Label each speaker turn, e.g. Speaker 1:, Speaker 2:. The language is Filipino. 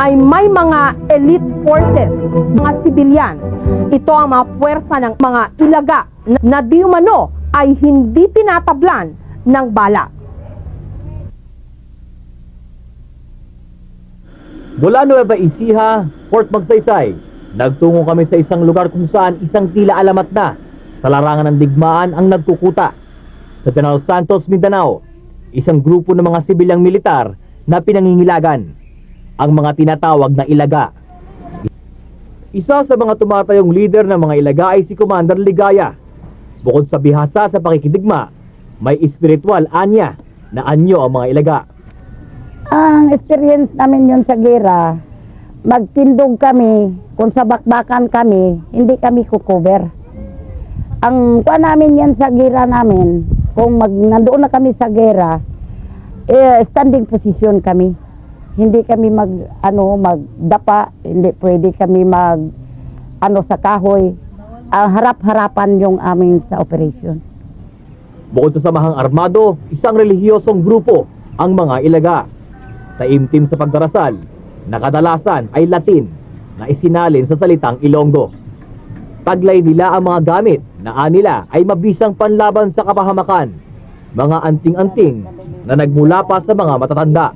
Speaker 1: ay may mga elite forces, mga sibilyan. Ito ang mga puwersa ng mga ilaga na, di umano ay hindi tinatablan ng bala.
Speaker 2: Mula Nueva Ecija, Port Magsaysay, nagtungo kami sa isang lugar kung saan isang tila alamat na sa larangan ng digmaan ang nagkukuta. Sa General Santos, Mindanao, isang grupo ng mga sibilyang militar na pinangingilagan, ang mga tinatawag na ilaga. Isa sa mga tumatayong leader ng mga ilaga ay si Commander Ligaya. Bukod sa bihasa sa pakikidigma, may espiritual anya na anyo ang mga ilaga.
Speaker 3: Ang experience namin yun sa gera, magtindog kami, kung sa bakbakan kami, hindi kami kukover. Ang kuha namin yan sa gera namin, kung mag, nandoon na kami sa gera, eh, standing position kami. Hindi kami mag, ano, magdapa, hindi pwede kami mag, ano, sa kahoy. Ang harap-harapan yung aming sa operation.
Speaker 2: Bukod sa samahang armado, isang relihiyosong grupo ang mga ilaga. Taimtim sa pagdarasal, na kadalasan ay Latin na isinalin sa salitang Ilonggo. Taglay nila ang mga gamit na anila ay mabisang panlaban sa kapahamakan, mga anting-anting na nagmula pa sa mga matatanda.